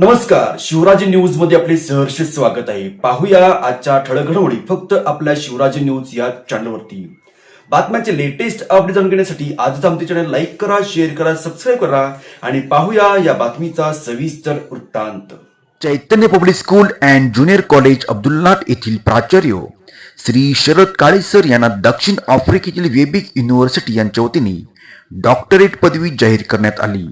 नमस्कार शिवराज न्यूजमध्ये आपले सहर्ष स्वागत आहे. पाहूया आजच्या ठळक फक्त आपल्या शिवराज न्यूज या चॅनलवरती. बातम्याचे लेटेस्ट अपडेट जाणून घेण्यासाठी आजच आमचे चॅनल लाईक करा शेअर करा सबस्क्राईब करा आणि पाहूया या बातमीचा सविस्तर वृत्तांत. Chaitanya public school and junior college Abdulnath येथील प्राचार्य श्री शरद काळेसर यांना दक्षिण आफ्रिकेतील वेबिक युनिव्हर्सिटी यांच्या वतीने डॉक्टरेट पदवी जाहीर करण्यात आली.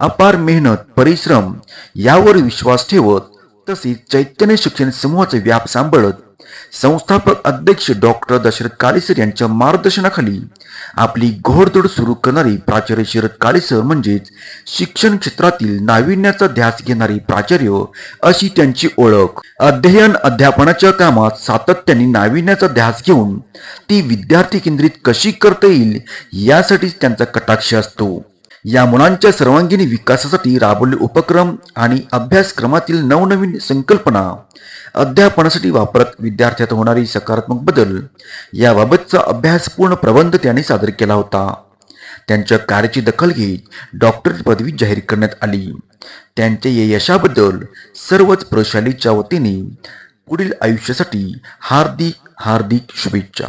अपार मेहनत परिश्रम यावर विश्वास ठेवत तसेच चैतन्य शिक्षण समूहाचा व्याप सांभाळत संस्थापक अध्यक्ष डॉक्टर दशरथ काळेसर यांच्या मार्गदर्शनाखाली आपली घोडदौड सुरू करणारी प्राचार्य शरद काळेसर म्हणजेच शिक्षण क्षेत्रातील नाविन्याचा ध्यास घेणारी प्राचार्य अशी त्यांची ओळख. अध्ययन अध्यापनाच्या कामात सातत्याने नाविन्याचा ध्यास घेऊन ती विद्यार्थी केंद्रित कशी करता येईल यासाठीच त्यांचा कटाक्ष असतो. या मुलांच्या सर्वांगीण विकासासाठी राबवले उपक्रम आणि अभ्यासक्रमातील नवनवीन संकल्पना अध्यापनासाठी वापरत विद्यार्थ्यात होणारी सकारात्मक बदल याबाबतचा अभ्यासपूर्ण प्रबंध त्यांनी सादर केला होता. त्यांच्या कार्याची दखल घेत डॉक्टरेट पदवी जाहीर करण्यात आली. त्यांच्या या यशाबद्दल सर्वच प्रशालीच्या वतीने पुढील आयुष्यासाठी हार्दिक हार्दिक शुभेच्छा.